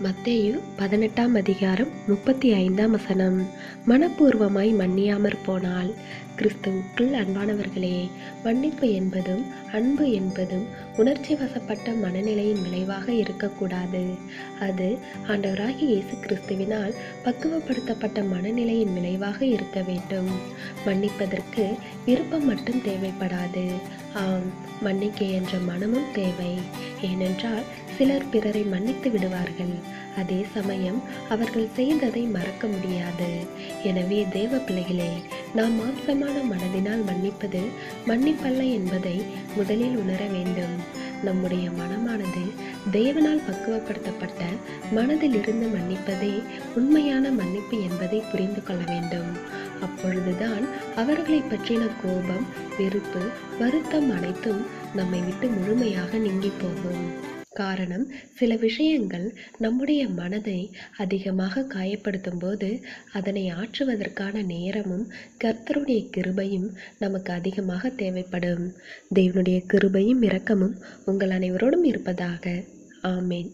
மத்தேயு பதினெட்டாம் அதிகாரம் முப்பத்தி ஐந்தாம் வசனம். மனப்பூர்வமாய் மன்னியாமற் போனால். கிறிஸ்துவுக்குள் அன்பானவர்களே மன்னிப்பு என்பதும் அன்பு என்பதும் உணர்ச்சி வசப்பட்ட மனநிலையின் விளைவாக இருக்கக்கூடாது. அது ஆண்டவராகிய இயேசு கிறிஸ்துவினால் பக்குவப்படுத்தப்பட்ட மனநிலையின் விளைவாக இருக்க வேண்டும். மன்னிப்பதற்கு விருப்பம் மட்டும் தேவைப்படாது. ஆம் மன்னிக்க என்ற மனமும் தேவை. ஏனென்றால் சிலர் பிறரை மன்னித்து விடுவார்கள். அதே சமயம் அவர்கள் செய்ததை மறக்க முடியாது. எனவே தேவ பிள்ளைகளே நாம் மாம்சமான மனதினால் மன்னிப்பது மன்னிப்பல்ல என்பதை முதலில் உணர வேண்டும். நம்முடைய மனமானது தேவனால் பக்குவப்படுத்தப்பட்ட மனதில் இருந்து மன்னிப்பதே உண்மையான மன்னிப்பு என்பதை புரிந்து கொள்ள வேண்டும். அப்பொழுதுதான் அவர்களை பற்றின கோபம் வெறுப்பு வருத்தம் அனைத்தும் நம்மை விட்டு முழுமையாக நீங்கி போகும். காரணம் சில விஷயங்கள் நம்முடைய மனதை அதிகமாக காயப்படுத்தும் போது அதனை ஆற்றுவதற்கான நேரமும் கர்த்தருடைய கிருபையும் நமக்கு அதிகமாக தேவைப்படும். தேவனுடைய கிருபையும் இரக்கமும் உங்கள் அனைவரோடும் இருப்பதாக. ஆமேன்.